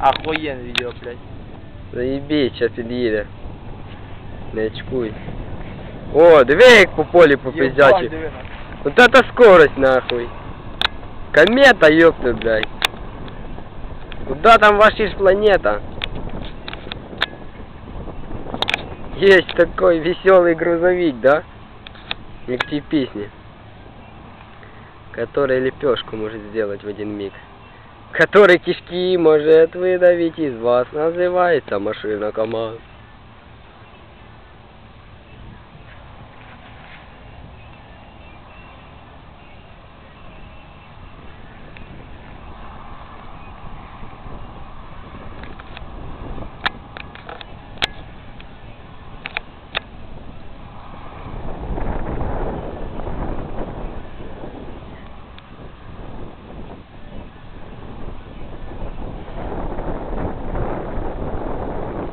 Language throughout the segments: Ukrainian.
Охуєнне відео, блядь. Заебись, сейчас під'їде. Не очкуй. О, диви як по полі Єбать, попиздячі. диви на. Вот это скорость нахуй. Комета, ёпта, блядь. Куда там ваша ж планета? Есть такой веселый грузовик, да? Не к те песни. Который лепешку может сделать в один миг. Который кишки может выдавить из вас. Называется машина КамАЗ.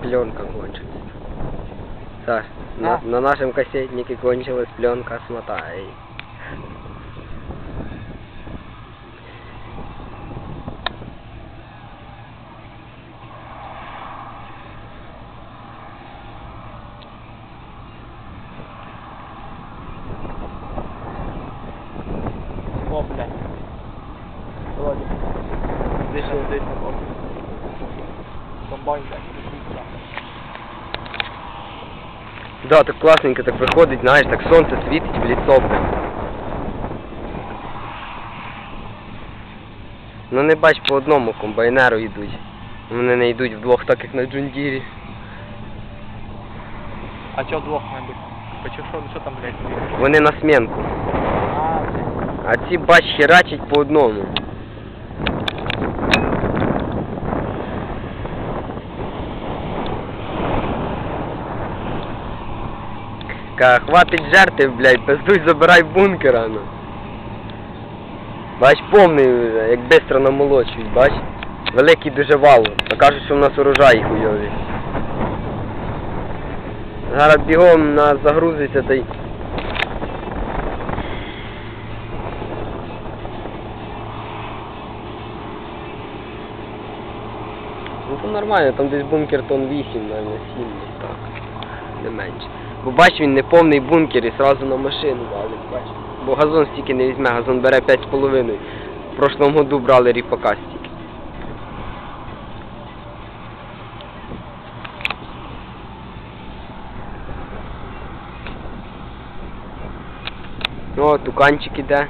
Пленка кончилась. Саш, на, А? на нашем кассетнике кончилась пленка, смотай. О, блядь. Володя. Десь десь на. Комбайн, блядь. Да, так класненько так виходить, знаєш, так сонце світить в лицо. Ну не бач по одному комбайнеру йдуть. Вони не йдуть вдвох, так як на джундірі. А чо двох не що, що там, блядь? Вони на сменку. А. А ці бач херачать по одному. Ка, хватить жерти, блядь, пиздуй, забирай бункера, ну. Бач, повний як бистро намолочують, бач. Великий дуже вал. А кажуть, що в нас урожай хуйовий. Зараз бігом нас загрузиться та й Ну то нормально, там десь бункер тон 8, навіть 7, десь так. Не менше. Бо бач, він не повний бункер і сразу на машину валить, бач. Бо газон стільки не візьме, газон бере 5,5. В прошлому году брали ріпака стільки. О, туканчик іде.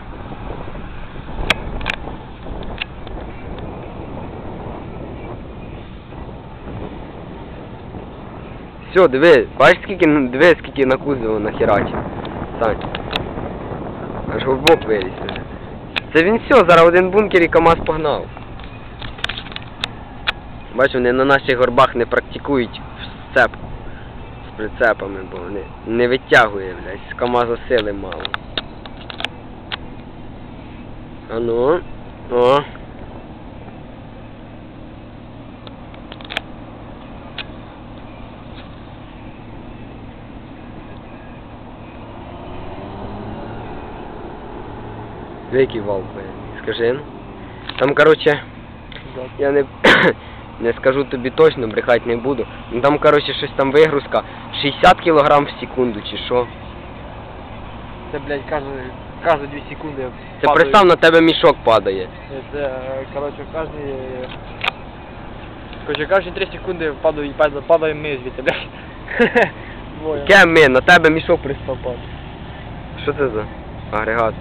Все, диви, бачиш скільки, диви, скільки на кузову нахерачив. Сань. Аж горбок виліз. Це він все, зараз один бункер і КамАЗ погнав. Бачиш, вони на наших горбах не практикують сцеп з прицепами, бо вони не витягує, блядь, з КамАЗа сили мало. А ну, о. Який вал? Скажи. Там, короче, я не, не скажу тобі точно, брехати не буду. Ну там, короче, щось там вигрузка 60 кг в секунду чи що. Це, блядь, кожні, кожні 2 секунди Це падаю. представ, на тебе мішок падає. Це, е, коротше, кожні... Короче, кожні 3 секунди падаю, падаю, падаю ми звідти, блядь. Яке ми, на тебе мішок пристав падає. Що це за агрегат?